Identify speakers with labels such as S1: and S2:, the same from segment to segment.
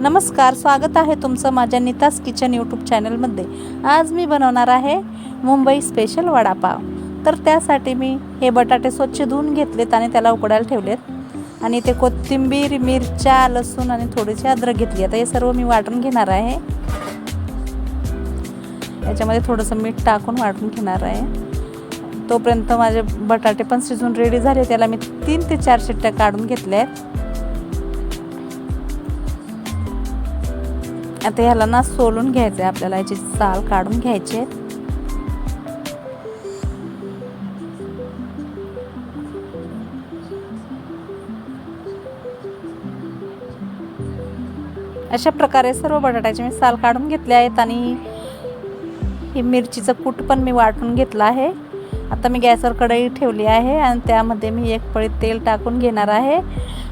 S1: नमस्कार स्वागत आहे तुमचं माझ्या नितास किचन यूट्यूब चॅनलमध्ये. आज मी बनवणार आहे मुंबई स्पेशल वडापाव. तर त्यासाठी मी हे बटाटे स्वच्छ धुवून घेतलेत आणि त्याला उकडायला ठेवलेत. आणि ते कोथिंबीर मिरच्या लसूण आणि थोडीशी अद्रक घेतली. आता हे सर्व मी वाटून घेणार आहे. याच्यामध्ये थोडंसं मीठ टाकून वाटून घेणार आहे. तोपर्यंत माझे बटाटे पण शिजून रेडी झाले. त्याला मी तीन ते चार शिट्ट्या काढून घेतल्या आहेत आता ह्याला ना सोलून घ्यायचं आहे आपल्याला याची साल काढून घ्यायची अशा प्रकारे सर्व बटाट्याचे मी साल काढून घेतले आहेत आणि ही मिरचीचं कूट पण मी वाटून घेतलं आहे. आता मी गॅसवर कढई ठेवली आहे आणि त्यामध्ये मी एक पळी तेल टाकून घेणार आहे.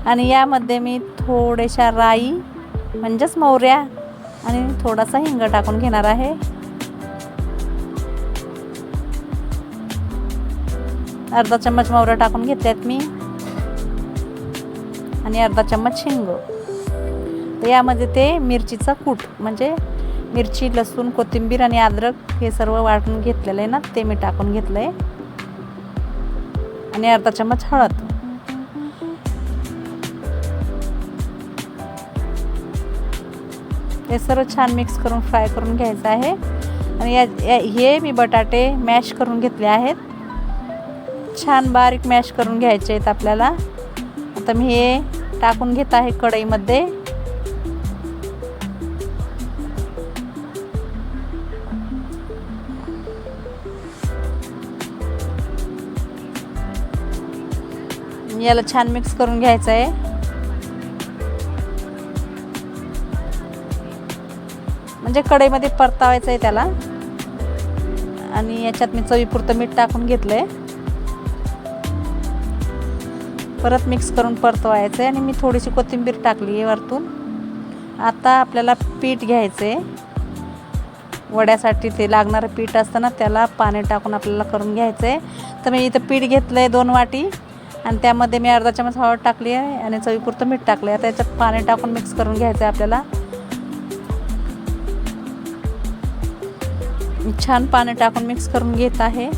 S1: आणि यामध्ये मी थोड्याशा राई म्हणजेच मोहऱ्या आणि थोडासा हिंग टाकून घेणार आहे. अर्धा चम्मच मोहऱ्या टाकून घेतल्यात मी. आणि अर्धा चम्मच हिंग. तर यामध्ये ते मिरचीचा कूट म्हणजे मिरची लसूण कोथिंबीर आणि अद्रक हे सर्व वाटून घेतलेलं आहे ना ते मी टाकून घेतलं आहे आणि अर्धा चम्मच हळद. हे सर्व छान मिक्स करून फ्राय करून घ्यायचं आहे. आणि या या- हे मी बटाटे मॅश करून घेतले आहेत. छान बारीक मॅश करून घ्यायचे आहेत आपल्याला. आता मी हे टाकून घेत आहे कढईमध्ये. याला छान मिक्स करून घ्यायचं आहे. म्हणजे कढईमध्ये परतावायचं आहे त्याला. आणि याच्यात मी चवीपुरतं मीठ टाकून घेतलं आहे परत मिक्स करून परतवायचं आहे आणि मी थोडीशी कोथिंबीर टाकली आहे वरतून. आता आपल्याला पीठ घ्यायचं आहे वड्यासाठी ते लागणारं पीठ असतं ना त्याला पाणी टाकून आपल्याला करून घ्यायचं आहे तर मी इथं पीठ घेतलं आहे दोन वाटी. आणि त्यामध्ये मी अर्धा चमच हळद टाकली आहे आणि चवीपुरतं मीठ टाकलं आहे आता याच्यात पाणी टाकून मिक्स करून घ्यायचं आहे आपल्याला. छान पाणी टाकून मिक्स करून घेत आहे.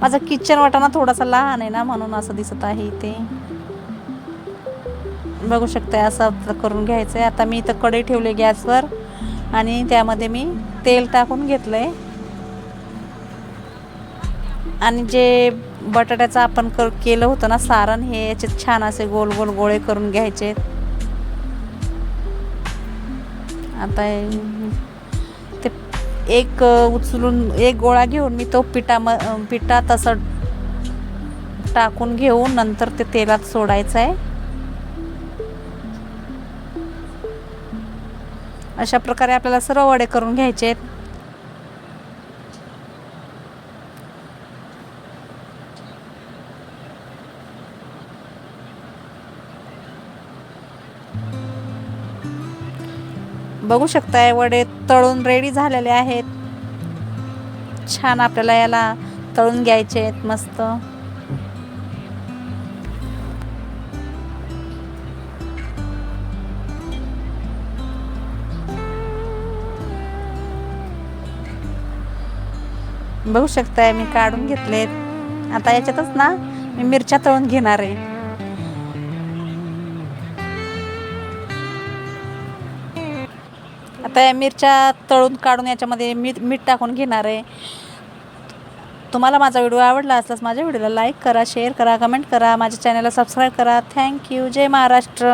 S1: माझा किचन वाटाणा थोडासा लहान आहे ना म्हणून असं दिसत आहे इथे. बघू शकते असं करून घ्यायचं आहे आता मी इथं कढई ठेवले गॅसवर आणि त्यामध्ये मी तेल टाकून घेतलं आहे आणि जे बटाट्याचं आपण कर केलं होतं ना सारण हे याचे छान असे गोल गोल गोळे करून घ्यायचे आता ते एक उचलून एक गोळा घेऊन मी तो पिठा म पिठात असं टाकून घेऊन नंतर ते तेलात सोडायचं आहे अशा प्रकारे आपल्याला सर्व वडे करून घ्यायचे आहेत. बघू शकताय वडे तळून रेडी झालेले आहेत. छान आपल्याला याला तळून घ्यायचे आहेत मस्त. बघू शकताय मी काढून घेतलेत. आता याच्यातच ना मी मिरच्या तळून घेणार आहे. आता या मिरच्या तळून काढून याच्यामध्ये मीठ मीठ टाकून घेणार आहे. तुम्हाला माझा व्हिडिओ आवडला असल्यास माझ्या व्हिडिओला लाईक करा शेअर करा कमेंट करा माझ्या चॅनलला सबस्क्राईब करा. थँक्यू जय महाराष्ट्र.